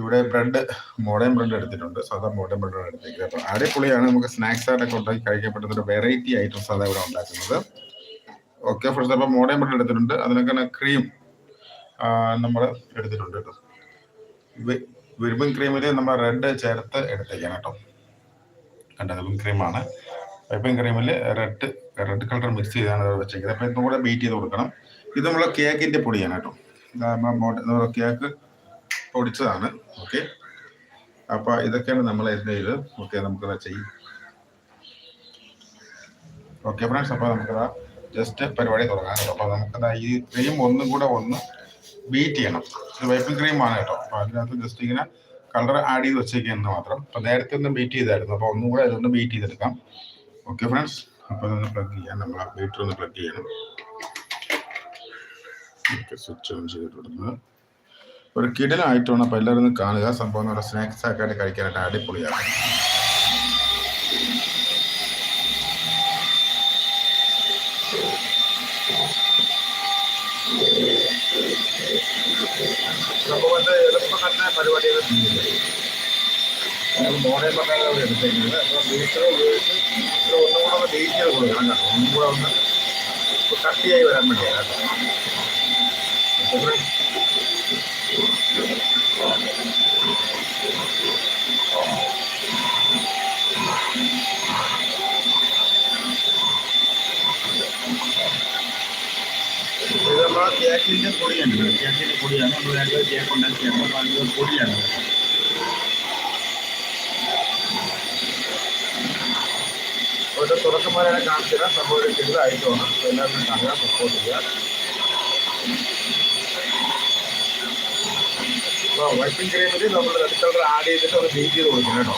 ഇവിടെ bread modern bread എടുത്തിട്ടുണ്ട്. സാധാ മോഡേൺ ബ്രെഡ് എടുത്തിരിക്കുന്നത് അപ്പോൾ അടിപൊളിയാണ്. നമുക്ക് സ്നാക്സ് ആയിട്ടൊക്കെ ഉണ്ടാക്കി കഴിക്കാൻ പറ്റുന്ന ഒരു വെറൈറ്റി ഐറ്റംസ് അതാണ് ഇവിടെ ഉണ്ടാക്കുന്നത്. ഓക്കെ ഫ്രണ്ട്സ് അപ്പോൾ മോഡേൺ ബ്രെഡ് എടുത്തിട്ടുണ്ട്. അതിനൊക്കെ ക്രീം നമ്മൾ എടുത്തിട്ടുണ്ട് കേട്ടോ. വിരുമ്പൻ ക്രീമിൽ നമ്മൾ റെഡ് ചേർത്ത് എടുത്തേക്കാണ് കേട്ടോ. കണ്ടത് വിപ്പിംഗ് ക്രീമാണ് വിപ്പിംഗ് ക്രീമിൽ റെഡ് റെഡ് കളർ മിക്സ് ചെയ്താണ് വെച്ചേക്കുന്നത്. അപ്പോൾ ഇതും കൂടെ ബീറ്റ് ചെയ്ത് കൊടുക്കണം. ഇത് നമ്മൾ കേക്കിന്റെ പൊടിയാണ് കേട്ടോ. കേക്ക് പൊടിച്ചതാണ് ഓക്കെ. അപ്പോൾ ഇതൊക്കെയാണ് നമ്മൾ ഇതിന്റെ ഇത്. ഓക്കെ നമുക്കത് ചെയ്യും. ഓക്കെ ഫ്രണ്ട്സ് അപ്പോൾ നമുക്കതാ ജസ്റ്റ് പരിപാടി തുടങ്ങാം അപ്പൊ അപ്പോൾ നമുക്കതാ ഈ ക്രീം ഒന്നും കൂടെ ഒന്ന് ബീറ്റ് ചെയ്യണം. ഇത് വൈപ്പിംഗ് ക്രീമാണ് കേട്ടോ. അപ്പോൾ അതിനകത്ത് ജസ്റ്റ് ഇങ്ങനെ കളർ ആഡ് ചെയ്ത് വെച്ചേക്കുന്നത് മാത്രം. അപ്പോൾ നേരത്തെ ഒന്ന് ബീറ്റ് ചെയ്തായിരുന്നു. അപ്പോൾ ഒന്നും കൂടെ ഇതൊന്ന് ബീറ്റ് ചെയ്തെടുക്കാം. ഓക്കെ ഫ്രണ്ട്സ് അപ്പോൾ ഇതൊന്ന് പ്ലഗ് ചെയ്യാം. നമ്മൾ ബീറ്റർ ഒന്ന് പ്ലഗ് ചെയ്യണം. സ്വിച്ച് ഓൺ ചെയ്തിട്ടുള്ളത് ഒരു കിടലായിട്ടാണ് അപ്പോൾ എല്ലാവരും കാണുക. സംഭവം നമ്മുടെ സ്നാക്സ് ആക്കാണ്ട് കഴിക്കാനായിട്ട് അടിപൊളിയാണ് പറഞ്ഞാൽ ഇത് ഒന്നും കൂടെ ഒന്ന് ഡീറ്റെയിൽ കൊടുക്കണം കേട്ടോ. ഒന്നും കൂടെ ഒന്ന് കട്ടിയായി വരാൻ വേണ്ടിയാണ് കേട്ടോ അപ്പോൾ ഇത് നമ്മളെ കേക്കിന്റെ പൊടിയാണ് കേക്കിന്റെ പൊടിയാണ് നമ്മൾ നേരത്തെ കേക്ക് ഉണ്ടാക്കിയാണ് അപ്പോൾ അതിന്റെ പൊടിയാണ് ഒരു തുടക്കം വരെ കാണിച്ചു തരാം സംഭവം ഒരു ചെറുതായിട്ടാണ് അപ്പോൾ എല്ലാവരും കാണുക സപ്പോർട്ട് ചെയ്യുക അപ്പോൾ വൈപ്പിംഗ് ക്രീമിൽ നമ്മൾ റെഡ് കളർ ആഡ് ചെയ്തിട്ട് ഒന്ന് ബീറ്റ് ചെയ്ത് കൊടുക്കണം കേട്ടോ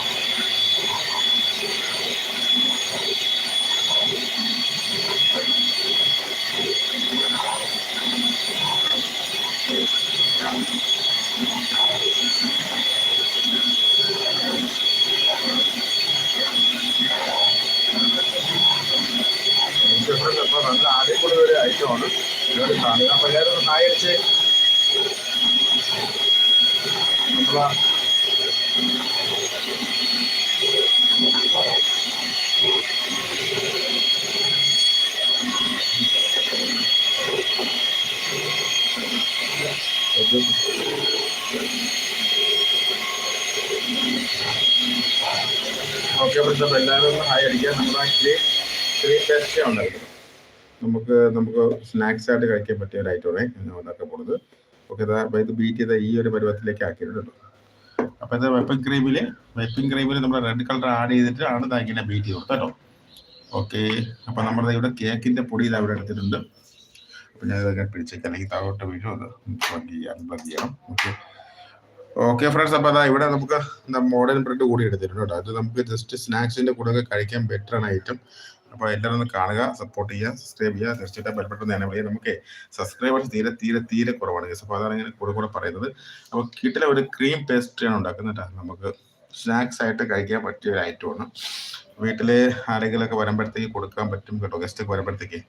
ഡിഫറൻസ് അപ്പോൾ നല്ല അടിപൊളി ഒരു ഐറ്റമാണ് എല്ലാവരും കാണുക അപ്പോൾ എല്ലാവരും ഒന്ന് ഹായ് അടിച്ച് നമ്മളെ ഓക്കെ പ്രശ്നം എല്ലാവരും ഹായ് അടിക്കുക. നമ്മൾ ആക്ച്വലി ചെറിയ പേസ്റ്റ് ഉണ്ടായിരുന്നു നമുക്ക് നമുക്ക് സ്നാക്സ് ആയിട്ട് കഴിക്കാൻ പറ്റിയ ഒരു ഐറ്റമാണ് ഉണ്ടാക്കാൻ പോകുന്നത് ഓക്കെ ഇത് ബീറ്റ് ചെയ്ത ഈ ഒരു പരുവത്തിലേക്ക് ആക്കിയിട്ടുണ്ട് അപ്പോൾ ഇത് വെപ്പിംഗ് ക്രീമിൽ വെപ്പിംഗ് ക്രീമിൽ നമ്മൾ റെഡ് കളർ ആഡ് ചെയ്തിട്ട് ആണ് ഇത് ഇങ്ങനെ ബീറ്റ് ചെയ്ത് കൊടുത്തോ ഓക്കെ അപ്പോൾ നമ്മുടെ ഇവിടെ കേക്കിന്റെ പൊടി ഇത് അവിടെ എടുത്തിട്ടുണ്ട്. അപ്പോൾ ഞാൻ ഇതൊക്കെ പിടിച്ചേക്കാം. അല്ലെങ്കിൽ താഴോട്ട് വീഴും. അത് പ്ലഗ് ചെയ്യാം പ്ലഗ് ചെയ്യണം. ഓക്കെ ഓക്കെ ഫ്രണ്ട്സ് അപ്പോൾ അതാ ഇവിടെ നമുക്ക് മോഡേൺ ബ്രെഡ് കൂടി എടുത്തിട്ടുണ്ട് കേട്ടോ. അത് നമുക്ക് ജസ്റ്റ് സ്നാക്സിന്റെ കൂടെ ഒക്കെ കഴിക്കാൻ ബെറ്റർ ആണ് ഐറ്റം അപ്പോൾ എല്ലാവരും ഒന്ന് കാണുക സപ്പോർട്ട് ചെയ്യുക സബ്സ്ക്രൈബ് ചെയ്യുക. തീർച്ചയായിട്ടും ബലപ്പെട്ട തന്നെ വിളിക്കുക നമുക്ക് സബ്സ്ക്രൈബേഴ്സ് തീരെ തീരെ തീരെ കുറവാണ് ഗസ് അപ്പോൾ അതാണ് ഇങ്ങനെ കൂടെ കൂടെ പറയുന്നത്. അപ്പോൾ കിട്ടിലെ ഒരു ക്രീം പേസ്ട്രിയാണ് ഉണ്ടാക്കുന്നത് കേട്ടോ. നമുക്ക് സ്നാക്സ് ആയിട്ട് കഴിക്കാൻ പറ്റിയ ഒരു ഐറ്റമാണ് വീട്ടിൽ ആരെങ്കിലുമൊക്കെ വരുമ്പോഴത്തേക്ക് കൊടുക്കാൻ പറ്റും കേട്ടോ ഗസ്റ്റൊക്കെ വരുമ്പോഴത്തേക്ക്.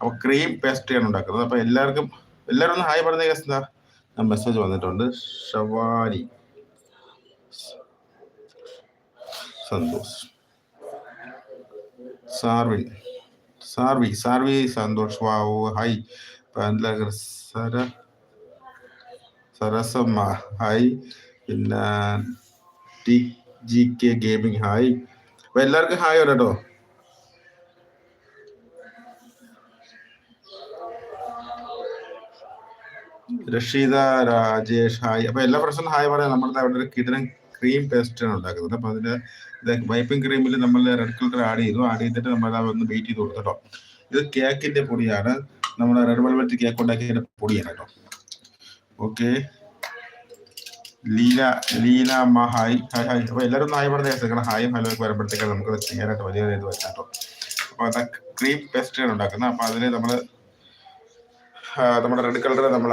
അപ്പോൾ ക്രീം പേസ്ട്രിയാണ് ഉണ്ടാക്കുന്നത്. അപ്പോൾ എല്ലാവർക്കും എല്ലാവരും ഒന്ന് ഹായ് പറഞ്ഞ ഗസ് എന്താ? മെസ്സേജ് വന്നിട്ടുണ്ട്. ഷവാരി സന്തോഷ്. സാർവിൻ സാർവി സാർവി സന്തോഷ് വാവു പാൻലഗർ സര സരസമ്മ ഹായ് പിന്നെ T G K gaming hi അപ്പൊ എല്ലാവർക്കും ഹായ് കേട്ടോ രക്ഷിത രാജേഷ് ഹായ് അപ്പൊ എല്ലാ പ്രശ്നം ഹായ് പറയാം. നമ്മുടെ അവിടെ ഒരു കിടനം ക്രീം പേസ്റ്റ് ആണ് ഉണ്ടാക്കുന്നത്. അപ്പൊ അതിന്റെ വൈപ്പിംഗ് ക്രീമിൽ നമ്മൾ റെഡ് കളർ ആഡ് ചെയ്തു. ആഡ് ചെയ്തിട്ട് നമ്മൾ അതൊന്ന് ബീറ്റ് ചെയ്ത് കൊടുത്തു കേട്ടോ. ഇത് കേക്കിന്റെ പൊടിയാണ്. നമ്മുടെ റെഡ് വെൽവെറ്റ് കേക്ക് ഉണ്ടാക്കിയതിന്റെ പൊടിയാണ് കേട്ടോ. ഓക്കെ ലീല ലീല അമ്മ ഹായ് ഹായ് ഹായ് അപ്പൊ എല്ലാവരും ഒന്ന് ഹായ് പറഞ്ഞ ഹായും ഹലോ ഒക്കെ വരുമ്പോഴത്തേക്കാണ് നമുക്ക് ചെയ്യാനായിട്ട് വലിയ ഇത് വരാം കേട്ടോ. അപ്പൊ അത് ക്രീം പേസ്റ്റാണ് ഉണ്ടാക്കുന്നത്. അപ്പൊ അതിന് നമ്മൾ നമ്മുടെ റെഡ് കളർ നമ്മൾ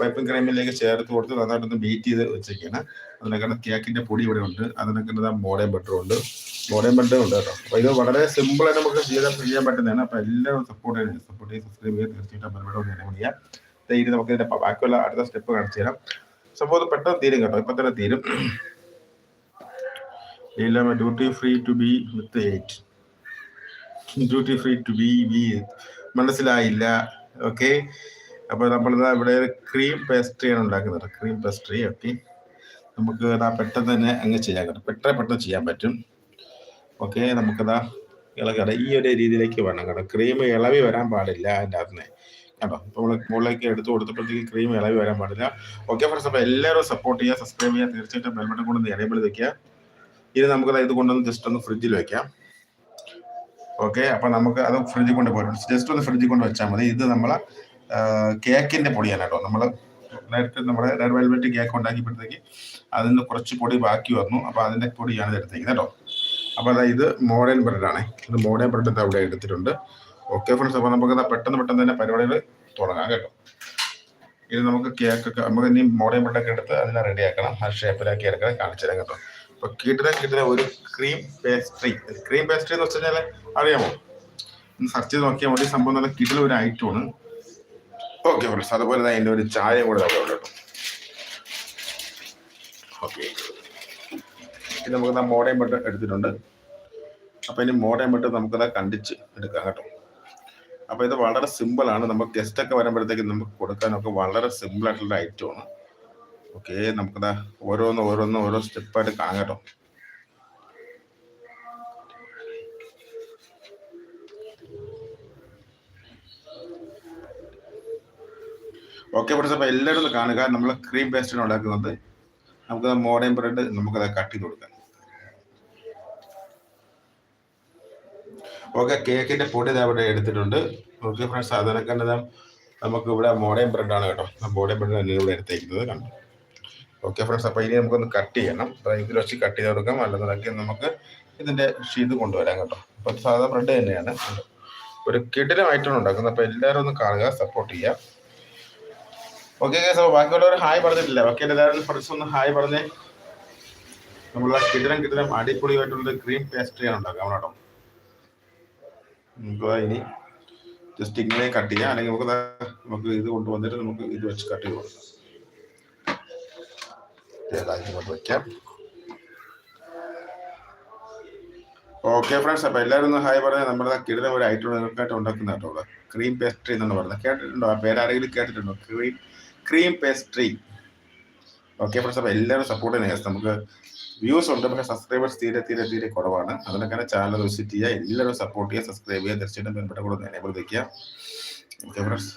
വൈപ്പിംഗ് ക്രീമിലേക്ക് ചേർത്ത് കൊടുത്ത് നന്നായിട്ടൊന്ന് ബീറ്റ് ചെയ്ത് വെച്ചേക്കാണ്. അതിനൊക്കെ കേക്കിന്റെ പൊടി ഇവിടെ ഉണ്ട്. അതിനൊക്കെ മോഡേൺ ബട്ടറും ഉണ്ട്. മോഡേൺ ബട്ടറും ഉണ്ട് കേട്ടോ. അപ്പൊ ഇത് വളരെ സിമ്പിൾ ആയിട്ട് നമുക്ക് ചെയ്യാൻ ചെയ്യാൻ പറ്റുന്നതാണ്. അപ്പോൾ എല്ലാവരും സപ്പോർട്ട് ചെയ്യുന്നത് സപ്പോർട്ട് ചെയ്ത് സബ്സ്ക്രൈബ് ചെയ്യുക. തീർച്ചയായിട്ടും പരിപാടി നേരം ചെയ്യാം ഇത് നമുക്ക് ഇതിന്റെ ബാക്കിയുള്ള അടുത്ത സ്റ്റെപ്പ് കാണിച്ചു തരാം. സംഭവം പെട്ടെന്ന് തീരും കേട്ടോ. ഇപ്പൊ തന്നെ തീരും. എല്ലാം duty free to be with eight duty free to be be മനസ്സിലായില്ല. ഓക്കെ. അപ്പോൾ നമ്മളിതാ ഇവിടെ ഒരു ക്രീം പേസ്ട്രിയാണ് ഉണ്ടാക്കുന്നത്. ക്രീം പേസ്ട്രി ഓക്കെ നമുക്ക് ഇതാ പെട്ടെന്ന് തന്നെ അങ്ങ് ചെയ്യാൻ പറ്റും. പെട്ടെന്ന് പെട്ടെന്ന് ചെയ്യാൻ പറ്റും. ഓക്കെ നമുക്കിതാ ഇളകട ഈ ഒരു രീതിയിലേക്ക് വേണം കേട്ടോ. ക്രീം ഇളവി വരാൻ പാടില്ല അതിന്റെ അകത്ത് കേട്ടോ ഇപ്പോൾ മുകളിലേക്ക് എടുത്ത് കൊടുത്തപ്പോഴത്തേക്ക് ക്രീം ഇളവി വരാൻ പാടില്ല. ഓക്കെ ഫ്രണ്ട്സ് അപ്പോൾ എല്ലാവരും സപ്പോർട്ട് ചെയ്യുക സബ്സ്ക്രൈബ് ചെയ്യുക തീർച്ചയായിട്ടും ബെൽബട്ടൺ കൊണ്ടൊന്ന് എനേബിൾ വെക്കുക. ഇനി നമുക്ക് ഇത് കൊണ്ടൊന്ന് ജസ്റ്റ് ഒന്ന് ഫ്രിഡ്ജിൽ വെക്കാം. ഓക്കെ അപ്പൊ നമുക്ക് അത് ഫ്രിഡ്ജിൽ കൊണ്ട് പോരും ജസ്റ്റ് ഒന്ന് ഫ്രിഡ്ജിൽ കൊണ്ട് വെച്ചാൽ മതി. ഇത് നമ്മളെ കേക്കിന്റെ പൊടിയാണ് കേട്ടോ. നമ്മൾ നേരത്തെ നമ്മുടെ റെഡ് വെൽവെറ്റ് കേക്ക് ഉണ്ടാക്കിയപ്പോഴത്തേക്ക് അതിൽ നിന്ന് കുറച്ച് പൊടി ബാക്കി വന്നു. അപ്പൊ അതിന്റെ പൊടിയാണ് ഇത് എടുത്തേക്കുന്നത് കേട്ടോ. അപ്പൊ അതായത് ഇത് മോഡേൺ ബ്രെഡാണ്. ഇത് മോഡേൺ ബ്രെഡ് അവിടെ എടുത്തിട്ടുണ്ട്. ഓക്കെ ഫ്രണ്ട്സ് അപ്പൊ നമുക്ക് പെട്ടെന്ന് പെട്ടെന്ന് തന്നെ പരിപാടികൾ തുടങ്ങാം കേട്ടോ. ഇത് നമുക്ക് കേക്കൊക്കെ നമുക്ക് ഇനി മോഡേൺ ബ്രെഡൊക്കെ എടുത്ത് അതിനെ റെഡിയാക്കണം ആ ഷേപ്പിലാക്കി എടുക്കണം കാണിച്ചു തരാം കേട്ടോ. അപ്പൊ കിട്ടുന്ന കിട്ടുന്ന ഒരു ക്രീം പേസ്ട്രി ക്രീം പേസ്ട്രി എന്ന് വെച്ച് അറിയാമോ? സെർച്ച് ചെയ്ത് നോക്കിയാൽ മതി. സംഭവം നല്ല കിട്ടുന്ന ഒരു ഐറ്റമാണ് ഓക്കെ ഫ്രണ്ട്സ് അതുപോലെ തന്നെ അതിന്റെ ഒരു ചായ കൂടെ അവിടെ ഓക്കെ ഇത് നമുക്ക് മോഡേൺ ബട്ട് എടുത്തിട്ടുണ്ട്. അപ്പൊ ഇനി മോഡേൺ ബട്ട് നമുക്കത് കണ്ടിച്ച് എടുക്കാം കേട്ടോ. അപ്പൊ ഇത് വളരെ സിമ്പിൾ ആണ്. നമുക്ക് ഗസ്റ്റ് ഒക്കെ വരുമ്പോഴത്തേക്ക് നമുക്ക് കൊടുക്കാനൊക്കെ വളരെ സിമ്പിൾ ആയിട്ടുള്ള ഐറ്റമാണ് ഓക്കെ നമുക്ക് ഓരോന്ന് ഓരോന്ന് ഓരോ സ്റ്റെപ്പായിട്ട് കാണാം കേട്ടോ. ഓക്കെ ഫ്രണ്ട്സ് എല്ലാവരും ഒന്ന് കാണുക. നമ്മൾ ക്രീം പേസ്റ്റാണ് ഉണ്ടാക്കുന്നത്. നമുക്ക് മോഡേൺ ബ്രെഡ് നമുക്കത് കട്ട് ചെയ്ത് കൊടുക്കാം. ഓക്കെ കേക്കിന്റെ പൊടി ഇവിടെ എടുത്തിട്ടുണ്ട്. ഓക്കെ ഫ്രണ്ട്സ് അതിനൊക്കെ നമുക്ക് ഇവിടെ മോഡേൺ ബ്രെഡാണ് കേട്ടോ. മോഡേൺ ബ്രെഡ് തന്നെ ഇവിടെ എടുത്തേക്കുന്നത്. കണ്ടു? ഓക്കെ ഫ്രണ്ട്സ് അപ്പോൾ ഇനി നമുക്കൊന്ന് കട്ട് ചെയ്യണം. അപ്പോൾ ഇതിൽ വെച്ച് കട്ട് ചെയ്ത് കൊടുക്കാം. അല്ലെന്നുണ്ടെങ്കിൽ നമുക്ക് ഇതിന്റെ ഷീത് കൊണ്ടുവരാം കേട്ടോ. അപ്പോൾ സാധാരണ ബ്രെഡ് തന്നെയാണ്. ഒരു കിടിലമായിട്ടാണ് ഉണ്ടാക്കുന്നത്. അപ്പോൾ എല്ലാവരും ഒന്ന് കാണുക സപ്പോർട്ട് ചെയ്യുക. ഓക്കെ സോ ബാക്കിയുള്ളവർ ഹായ് പറഞ്ഞിട്ടില്ല. ബാക്കി എല്ലാവരും ഫ്രണ്ട്സ് ഒന്ന് ഹായ് പറഞ്ഞേ നമ്മളെ കിടിലം കിടിലം അടിപൊളിയായിട്ടുള്ള ക്രീം പേസ്ട്രിയാണ് ഉണ്ടാക്കാം കേട്ടോ. നമുക്ക് ഇനി ജസ്റ്റ് ഇങ്ങനെ കട്ട് ചെയ്യാം. അല്ലെങ്കിൽ നമുക്ക് നമുക്ക് ഇത് കൊണ്ടുവന്നിട്ട് നമുക്ക് ഇത് വെച്ച് കട്ട് ചെയ്ത് കൊടുക്കാം. ഇങ്ങോട്ട് വയ്ക്കാം ഓക്കെ ഫ്രണ്ട്സ് അപ്പൊ എല്ലാവരും ഒന്ന് ഹായ് പറഞ്ഞാൽ നമ്മുടെ കിടന്ന ഒരു ഐറ്റം ഉണ്ടാക്കുന്ന കേട്ടോ. ക്രീം പേസ്ട്രി എന്നാണ് പറയുന്നത് കേട്ടിട്ടുണ്ടോ? ആ പേരാരെങ്കിലും കേട്ടിട്ടുണ്ടോ? Cream cream pastry okay friends അപ്പോൾ എല്ലാവരും സപ്പോർട്ട് ചെയ്യുക നമുക്ക് വ്യൂസ് ഉണ്ട്. പക്ഷേ സബ്സ്ക്രൈബേഴ്സ് തീരെ തീരെ തീരെ കുറവാണ്. അതിനൊക്കെ ചാനൽ വിസിറ്റ് ചെയ്യുക. എല്ലാവരും സപ്പോർട്ട് ചെയ്യുക സബ്സ്ക്രൈബ് ചെയ്യുക. തീർച്ചയായിട്ടും ബന്ധപ്പെട്ട കൂടെ എനേബിൾ വയ്ക്കുക ഓക്കെ ഫ്രണ്ട്സ്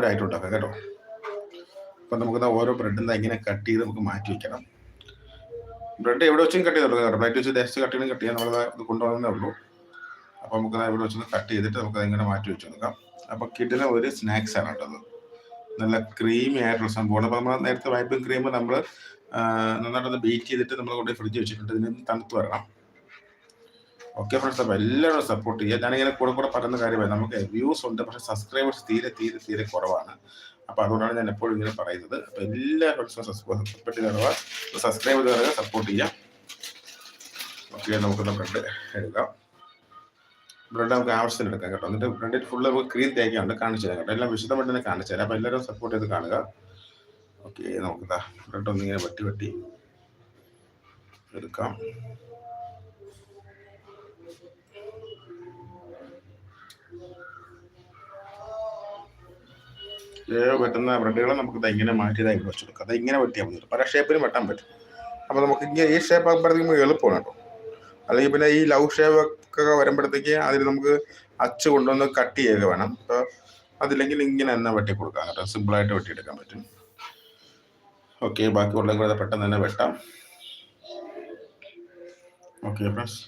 ഒരു ഉണ്ടാക്കാം കേട്ടോ. അപ്പം നമുക്ക് ഓരോ ബ്രെഡും ഇങ്ങനെ കട്ട് ചെയ്ത് നമുക്ക് മാറ്റി വെക്കണം. ബ്രെഡ് എവിടെ വെച്ചും കട്ട് ചെയ്ത് കൊടുക്കാം പ്ലേറ്റ് വെച്ച് ദേശത്ത് കട്ട് ചെയ്യണം കട്ട് ചെയ്യാൻ നമ്മൾ ഇത് ഉള്ളൂ. അപ്പോൾ നമുക്ക് ഇവിടെ വെച്ചൊന്ന് കട്ട് ചെയ്തിട്ട് നമുക്ക് അതിങ്ങനെ മാറ്റി വെച്ച് കൊടുക്കാം. അപ്പോൾ കിട്ടുന്ന ഒരു സ്നാക്സ് ആണ് കേട്ടത് നല്ല ക്രീമി ആയിട്ടുള്ള സംഭവമാണ്. അപ്പോൾ നമ്മൾ നേരത്തെ വൈപ്പിംഗ് ക്രീം നമ്മൾ നന്നായിട്ടൊന്ന് ബീറ്റ് ചെയ്തിട്ട് നമ്മൾ കൊണ്ട് ഫ്രിഡ്ജ് വെച്ചിട്ടുണ്ട്. ഇതിന് തണുത്ത് വരണം. ഓക്കെ ഫ്രണ്ട്സ് അപ്പോൾ എല്ലാവരും സപ്പോർട്ട് ചെയ്യുക. ഞാനിങ്ങനെ കൂടെ കൂടെ പറയുന്ന കാര്യമായി നമുക്ക് വ്യൂസ് ഉണ്ട് പക്ഷേ സബ്സ്ക്രൈബേഴ്സ് തീരെ തീരെ തീരെ കുറവാണ്. അപ്പോൾ അതുകൊണ്ടാണ് ഞാൻ എപ്പോഴും ഇങ്ങനെ പറയുന്നത്. അപ്പോൾ എല്ലാ ഫ്രണ്ട്സും ചെയ്യുക സബ്സ്ക്രൈബ് ചെയ്ത് സപ്പോർട്ട് ചെയ്യാം ഓക്കെ നമുക്കൊന്ന് ബ്രെഡ് എടുക്കാം ബ്രെഡ് നമുക്ക് ആവശ്യത്തിന് എടുക്കാം കേട്ടോ. എന്നിട്ട് ബ്രെഡിൽ ഫുള്ള് നമുക്ക് ക്രീം തേക്കാണ്ട് കാണിച്ചു തരാം കേട്ടോ. എല്ലാം വിശദമായിട്ട് തന്നെ കാണിച്ചു തരാം. അപ്പോൾ എല്ലാവരും സപ്പോർട്ട് ചെയ്ത് കാണുക. ഓക്കെ നമുക്ക് ബ്രെഡ് ഒന്നിങ്ങനെ വെട്ടി വെട്ടി എടുക്കാം. വെട്ടുന്ന ബ്രെഡുകളെ നമുക്ക് ഇങ്ങനെ മാറ്റിയതായി വെച്ചു കൊടുക്കാം അത് ഇങ്ങനെ വെട്ടിയാൽ മതി പല ഷേപ്പിലും വെട്ടാൻ പറ്റും. അപ്പോൾ നമുക്ക് ഇങ്ങനെ ഈ ഷേപ്പ് ആകുമ്പോഴത്തേക്കും എളുപ്പമാണ് കേട്ടോ. അല്ലെങ്കിൽ പിന്നെ ഈ ലവ് ഷേപ്പ് ഒക്കെ വരുമ്പോഴത്തേക്ക് അതിൽ നമുക്ക് അച്ച് കൊണ്ടുവന്ന് കട്ട് ചെയ്യുക വേണം. അപ്പോൾ അതില്ലെങ്കിൽ ഇങ്ങനെ തന്നെ വെട്ടി കൊടുക്കാം കേട്ടോ. സിമ്പിളായിട്ട് വെട്ടിയെടുക്കാൻ പറ്റും. ഓക്കെ ബാക്കിയുള്ള കൂടെ പെട്ടെന്ന് തന്നെ വെട്ടാം. ഓക്കെ ഫ്രണ്ട്സ്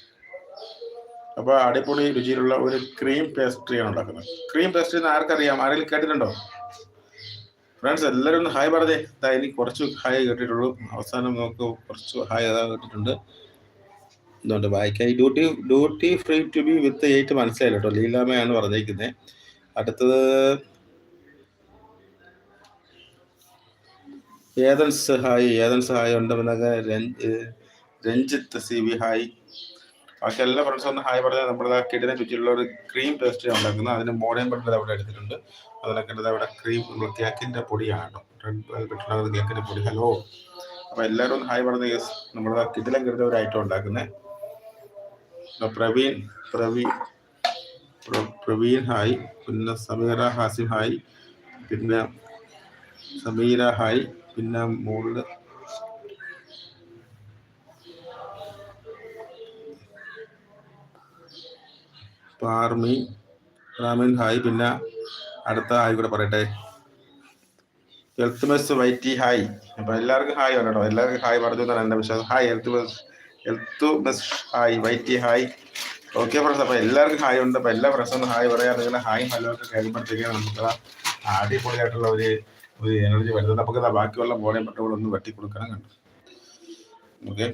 അപ്പോൾ അടിപൊളി രുചിയിലുള്ള ഒരു ക്രീം പേസ്ട്രിയാണ് ഉണ്ടാക്കുന്നത്. ക്രീം പേസ്ട്രി എന്ന് ആർക്കറിയാം? ആരെങ്കിലും കേട്ടിട്ടുണ്ടോ? ഫ്രണ്ട്സ് എല്ലാവരും ഒന്ന് ഹായ് പറഞ്ഞേ. ഇനി കുറച്ച് ഹായ് കേട്ടിട്ടുള്ളൂ. അവസാനം നമുക്ക് കുറച്ച് ഹായ് അതാ കേട്ടിട്ടുണ്ട്. എന്തുകൊണ്ട് വായിക്കാൻ duty duty free to be with eight മനസ്സിലായില്ല കേട്ടോ. ലീലാമയാണ് പറഞ്ഞേക്കുന്നത് അടുത്തത് ഏതൻസ് ഹായ് ഏതൻസ് ഹായ് ഉണ്ട് പിന്നെ രഞ്ജിത്ത് സി വി ഹായ് ബാക്കി എല്ലാ ഫ്രണ്ട്സും ഒന്ന് ഹായ് പറഞ്ഞാൽ നമ്മുടെ കിടിനെ ചുറ്റിലുള്ള ഒരു ക്രീം പേസ്റ്റ് ഉണ്ടാക്കുന്നത് അതിന് മോഡേൺ ബട്ടൺ അവിടെ എടുത്തിട്ടുണ്ട്. അതിനൊക്കെ കണ്ടത് അവിടെ ക്രീം നമ്മൾ കേക്കിന്റെ പൊടിയാണ്. റെഡ് വെൽവെറ്റ് കേക്കിന്റെ പൊടി. ഹലോ അപ്പൊ എല്ലാവരും ഒന്ന് ഹായ് പറഞ്ഞ യെസ് നമ്മുടെ കിടിലം കരുത ഒരു ഐറ്റം ഉണ്ടാക്കുന്നത് പ്രവീൺ പ്രവീൺ പ്ര- പ്രവീൺ ഹായ് പിന്നെ സമീറ ഹാസിം ഹായ് പിന്നെ സമീര ഹായ് പിന്നെ മുകളിൽ പാർമി റാമിൻ ഹായ് പിന്നെ അടുത്ത ഹായ് കൂടെ പറയട്ടെ. ഹെൽത്ത് മെസ് വൈറ്റി ഹായ് അപ്പൊ എല്ലാവർക്കും ഹായ് പറയട്ടോ എല്ലാവർക്കും ഹായ് പറഞ്ഞു എന്നാണ് എന്റെ വിശ്വാസം. Hi health mess health mess hi വൈറ്റി hi okay friends അപ്പൊ എല്ലാവർക്കും ഹായ് ഉണ്ട്. അപ്പൊ എല്ലാ ഫ്രണ്ട്സും ഹായ് പറയാം. നിങ്ങളുടെ ഹായ് ഹലോ ഒക്കെ കഴിയുമ്പോഴത്തേക്കും നമുക്ക് അടിപൊളിയായിട്ടുള്ള ഒരു ഒരു എനർജി വരുന്നത്. നമുക്ക് ബാക്കിയുള്ള ബോഡി വെട്ടി കൊടുക്കണം കണ്ടു? ഓക്കെ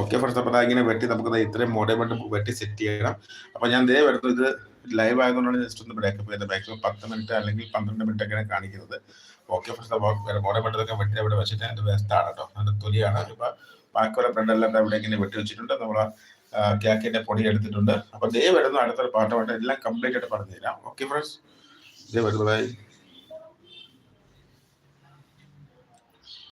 ഓക്കെ ഫ്രണ്ട്സ് അപ്പോൾ ഇങ്ങനെ വെട്ടി നമുക്ക് ഇത്രയും മോഡേൺ ബട്ട് വെട്ടി സെറ്റ് ചെയ്യണം. അപ്പോൾ ഞാൻ ദേ വരുന്നത് ഇത് ലൈവ് ആയതുകൊണ്ടാണ് ജസ്റ്റ് ഒന്ന് ബ്രേക്കപ്പ് ചെയ്തത്. മാക്സിമം പത്ത് മിനിറ്റ് അല്ലെങ്കിൽ പന്ത്രണ്ട് മിനിറ്റ് ഒക്കെയാണ് കാണിക്കുന്നത്. ഓക്കെ ഫ്രണ്ട്സ് മോഡേ ബട്ടൊക്കെ വെട്ടി അവിടെ വെച്ചിട്ട് അതിന്റെ വേസ്റ്റാണ് കേട്ടോ അതിന്റെ തൊലിയാണ്. ഇപ്പോൾ ബാക്കിയുള്ള ബ്രെഡെല്ലാം ഇവിടെ ഇങ്ങനെ വെട്ടി വെച്ചിട്ടുണ്ട്. നമ്മൾ കേക്കിന്റെ പൊടി എടുത്തിട്ടുണ്ട്. അപ്പോൾ ദേ വരുന്നു അടുത്തൊരു പാട്ടുമായിട്ട് എല്ലാം കംപ്ലീറ്റ് ആയിട്ട് പറഞ്ഞു തരാം ഓക്കെ ഫ്രണ്ട്സ് ദേ വരുന്നു ബൈ